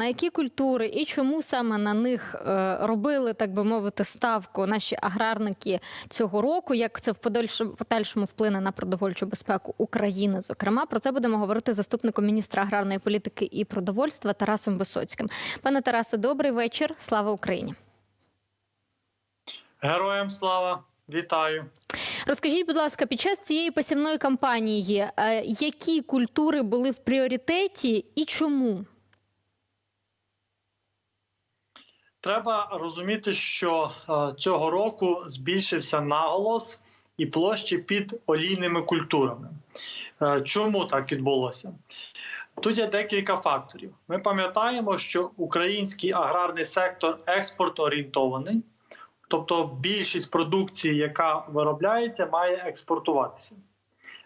На які культури і чому саме на них е, робили, так би мовити, ставку наші аграрники цього року? Як це в подальшому, вплине на продовольчу безпеку України? Зокрема, про це будемо говорити з заступником міністра аграрної політики і продовольства Тарасом Висоцьким. Пане Тарасе, добрий вечір. Слава Україні! Героям слава, вітаю. Розкажіть, будь ласка, під час цієї посівної кампанії е, які культури були в пріоритеті і чому? Треба розуміти, що е, цього року збільшився наголос і площі під олійними культурами. Е, Чому так відбулося? Тут є декілька факторів. Ми пам'ятаємо, що український аграрний сектор експорт-орієнтований, тобто більшість продукції, яка виробляється, має експортуватися.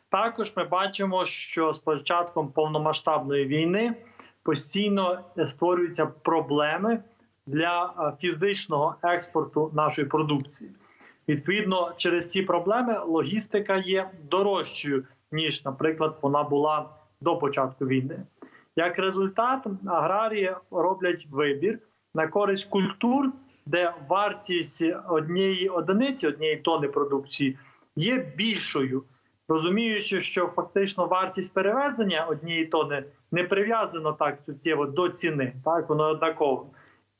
Також ми бачимо, що з початком повномасштабної війни постійно створюються проблеми для е, фізичного експорту нашої продукції. Відповідно, через ці проблеми логістика є дорожчою, ніж, наприклад, вона була до початку війни. Як результат, аграрії роблять вибір на користь культур, де вартість однієї одиниці, однієї тони продукції є більшою, розуміючи, що фактично вартість перевезення однієї тони не прив'язана так суттєво до ціни, так воно однаково.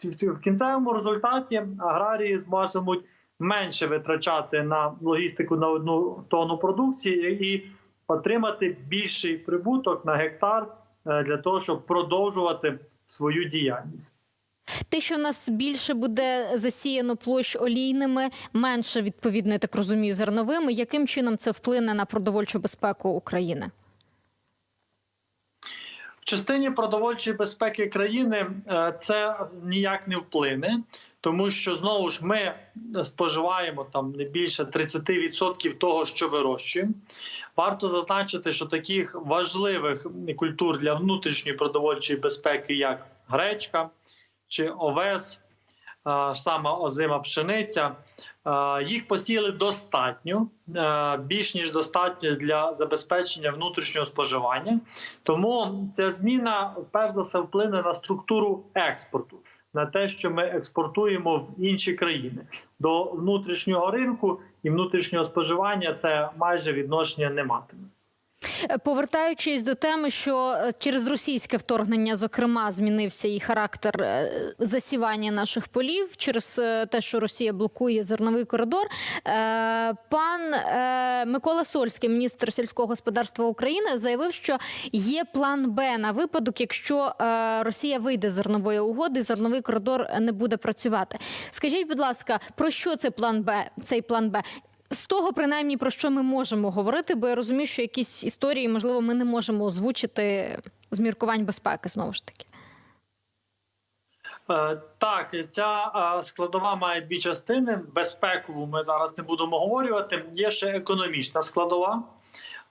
В кінцевому результаті аграрії зможуть менше витрачати на логістику на одну тонну продукції і отримати більший прибуток на гектар е, для того, щоб продовжувати свою діяльність. Те, що у нас більше буде засіяно площ олійними, менше відповідно, я так розумію, зерновими. Яким чином це вплине на продовольчу безпеку України? Частині продовольчої безпеки країни е, це ніяк не вплине, тому що знову ж ми споживаємо там не більше 30% того, що вирощуємо. Варто зазначити, що таких важливих культур для внутрішньої продовольчої безпеки, як гречка чи овес, е, сама озима пшениця. Е, Їх посіяли достатньо, е, більш ніж достатньо для забезпечення внутрішнього споживання. Тому ця зміна перш за все вплине на структуру експорту, на те, що ми експортуємо в інші країни. До внутрішнього ринку і внутрішнього споживання це майже відношення не матиме. Е, Повертаючись до теми, що е, через російське вторгнення, зокрема, змінився і характер е, засівання наших полів через те, що Росія блокує зерновий коридор. Пан Микола Сольський, міністр сільського господарства України, заявив, що є план Б на випадок, якщо Росія вийде з зернової угоди, зерновий коридор не буде працювати. Скажіть, будь ласка, про що це план Б? Цей план Б? З того, принаймні, про що ми можемо говорити, бо я розумію, що якісь історії, можливо, ми не можемо озвучити з міркувань безпеки знову ж таки. Е, Так, ця е, складова має дві частини. Безпекову ми зараз не будемо говорювати. Є ще економічна складова.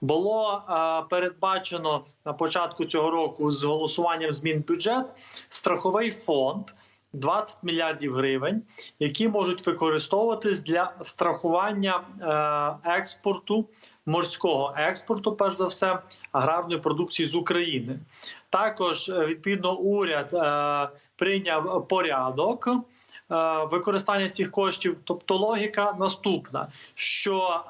Було е, передбачено на початку цього року з голосуванням змін бюджет страховий фонд 20 мільярдів гривень, які можуть використовуватись для страхування е, експорту морського експорту, перш за все, аграрної продукції з України. Також е, відповідно уряд е, прийняв порядок. Використання цих коштів, тобто логіка наступна: що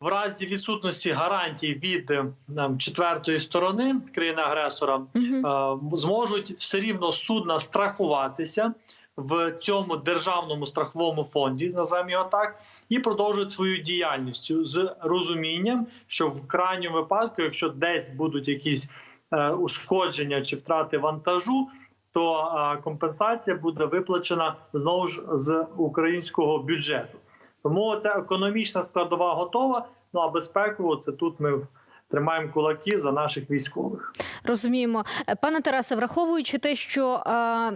в разі відсутності гарантій від нам, четвертої сторони країни-агресора Угу. е, зможуть все рівно судна страхуватися в цьому державному страховому фонді, називаємо його так, і продовжують свою діяльність з розумінням, що в крайньому випадку, якщо десь будуть якісь е, ушкодження чи втрати вантажу. То е, компенсація буде виплачена знову ж з українського бюджету. Тому ця економічна складова готова. Ну а безпеково це тут ми тримаємо кулаки за наших військових. Розуміємо, пане Тарасе, враховуючи те, що е,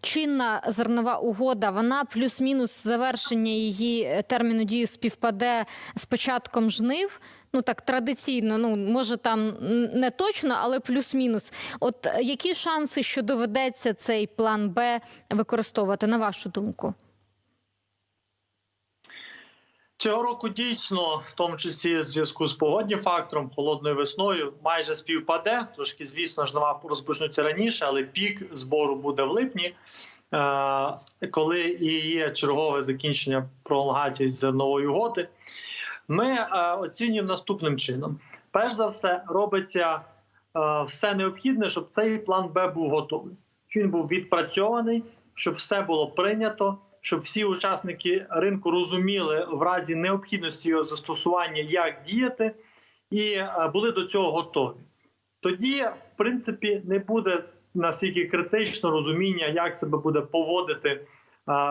чинна зернова угода, вона плюс-мінус завершення її е, терміну дії співпаде з початком жнив. Ну так традиційно, ну може там не точно, але плюс-мінус. От е, які шанси, що доведеться цей план Б використовувати, на вашу думку? Цього року дійсно, в тому числі в зв'язку з погоднім фактором, холодною весною, майже співпаде. Трошки, звісно, жнива розпочнуться раніше, але пік збору буде в липні, е, коли і є чергове закінчення пролонгації зернової угоди. Ми е, оцінюємо наступним чином: перш за все, робиться е, все необхідне, щоб цей план Б був готовий. Щоб він був відпрацьований, щоб все було прийнято, щоб всі учасники ринку розуміли в разі необхідності його застосування, як діяти, і е, були до цього готові. Тоді, в принципі, не буде настільки критично розуміння, як себе буде поводити е,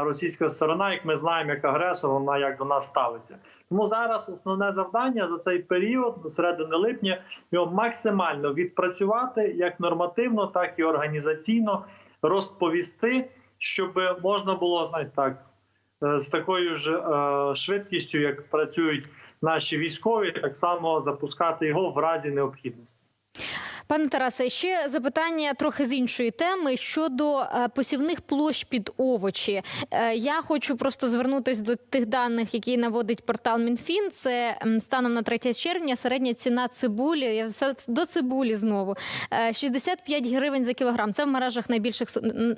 російська сторона, як ми знаємо, як агресор, вона як до нас ставиться. Тому зараз основне завдання за цей період, до середини липня, його максимально відпрацювати як нормативно, так і організаційно розповісти, щоб можна було знаєте, так. е, З такою ж е, швидкістю, як працюють наші військові, так само запускати його в разі необхідності. Пане Тарасе, ще запитання трохи з іншої теми щодо е, посівних площ під овочі. Е, Я хочу просто звернутися до тих даних, які наводить портал Мінфін. Це станом на 3 червня середня ціна цибулі. Я до цибулі знову Е, 65 гривень за кілограм. Це в мережах найбільших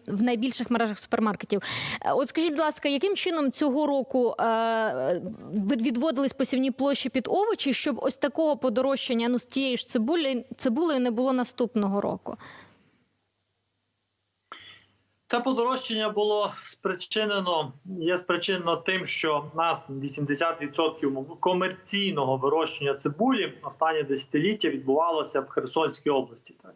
в найбільших мережах супермаркетів. Е, От скажіть, будь ласка, яким чином цього року е, відводились посівні площі під овочі, щоб ось такого подорожчання ну з тією ж цибулею, цибулею не було наступного року? Це подорожчання було спричинено, є спричинено тим, що в нас 80% комерційного вирощення цибулі останні десятиліття відбувалося в Херсонській області. Так.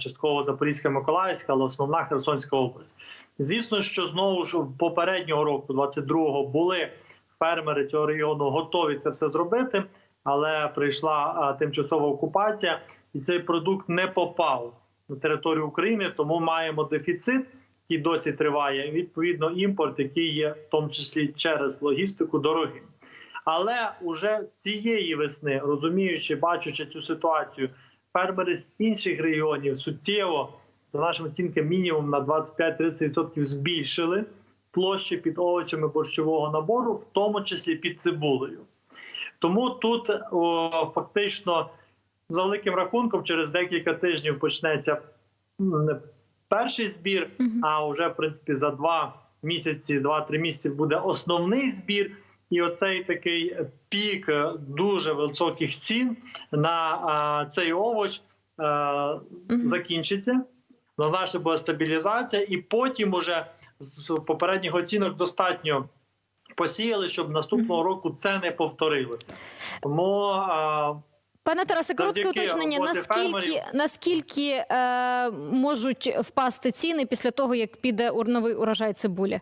Частково Запорізька, Миколаївська, але основна Херсонська область. Звісно, що знову ж попереднього року, 22-го, були фермери цього регіону готові це все зробити, але прийшла тимчасова окупація, і цей продукт не попав на територію України, тому маємо дефіцит, який досі триває. Відповідно, імпорт, який є в тому числі через логістику, дорогим. Але уже цієї весни, розуміючи, бачучи цю ситуацію, фермери з інших регіонів суттєво, за нашими оцінками, мінімум на 25-30% збільшили площі під овочами борщового набору, в тому числі під цибулею. Тому тут о, фактично за великим рахунком, через декілька тижнів почнеться перший збір. А вже в принципі за два місяці, два-три місяці буде основний збір. І оцей такий пік е, дуже високих цін на а, цей овоч е, Мгм. закінчиться. Назначно буде стабілізація, і потім уже з попередніх оцінок достатньо посіяли, щоб наступного року це не повторилося. Тому а, Пане Тарасе, коротке уточнення. Наскільки фермерів. наскільки е, можуть впасти ціни після того, як піде ур- новий урожай цибулі?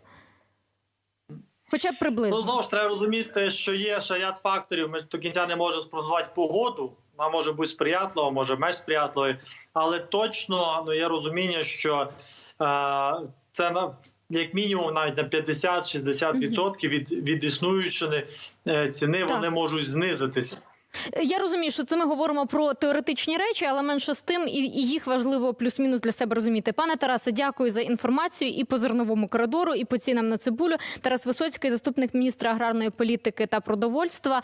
Хоча б приблизно. Ну, знову ж треба розуміти, що є ще ряд факторів. Ми до кінця не можемо спрогнозувати погоду. Вона може бути сприятлива, може менш сприятливою. Але точно ну, є розуміння, що е, це на як мінімум навіть на 50-60% від, від існуючої е, ціни Так. вони можуть знизитися. Я розумію, що це ми говоримо про теоретичні речі, але менше з тим, і, і їх важливо плюс-мінус для себе розуміти. Пане Тарасе, дякую за інформацію і по зерновому коридору, і по цінам на цибулю. Тарас Висоцький, заступник міністра аграрної політики та продовольства.